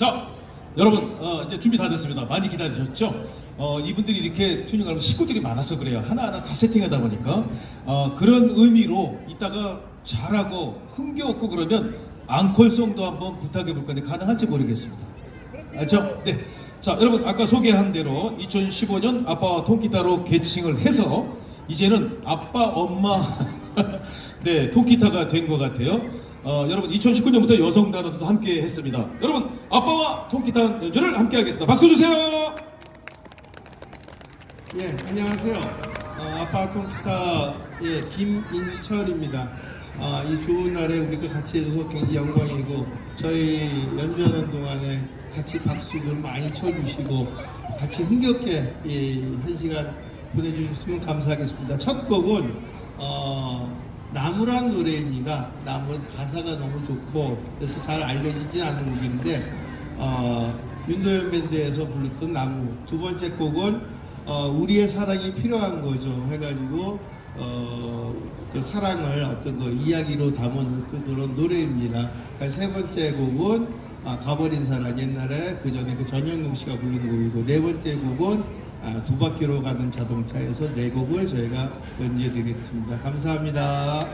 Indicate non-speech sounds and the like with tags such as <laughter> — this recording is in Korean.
자, 여러분 어, 이제 준비 다 됐습니다. 많이 기다리셨죠? 어, 이분들이 이렇게 튜닝하면 식구들이 많아서 그래요. 하나하나 다 세팅하다 보니까 어, 그런 의미로 이따가 잘하고 흥겨웠고 그러면 앙콜송도 한번 부탁해 볼 건데 가능할지 모르겠습니다. 알죠? 네. 자, 여러분 아까 소개한 대로 2015년 아빠와 통기타로 개칭을 해서 이제는 아빠, 엄마 <laughs> 네 통기타가 된 것 같아요. 어, 여러분 2019년부터 여성 단원도 함께 했습니다. 여러분 아빠와 통기타 연주를 함께 하겠습니다. 박수 주세요. 예, 안녕하세요. 어, 아빠 컴퓨터 예, 김인철입니다. 아, 이 좋은 날에 우리가 같이 해줘서 굉장히 영광이고 저희 연주하는 동안에 같이 박수 좀 많이 쳐주시고 같이 흥겹게 이한 시간 보내주셨으면 감사하겠습니다. 첫 곡은 어, 나무란 노래입니다. 나무 가사가 너무 좋고 그래서 잘 알려지지 않은 곡인데 어, 윤도현 밴드에서 불렀던 나무. 두 번째 곡은 어, 우리의 사랑이 필요한 거죠. 해가지고 어, 그 사랑을 어떤 그 이야기로 담은 그 그런 노래입니다. 그러니까 세 번째 곡은 아, 가버린 사랑 옛날에 그 전에 그 전영웅 씨가 부른 곡이고 네 번째 곡은 아, 두 바퀴로 가는 자동차에서 네 곡을 저희가 연주해 드리겠습니다. 감사합니다.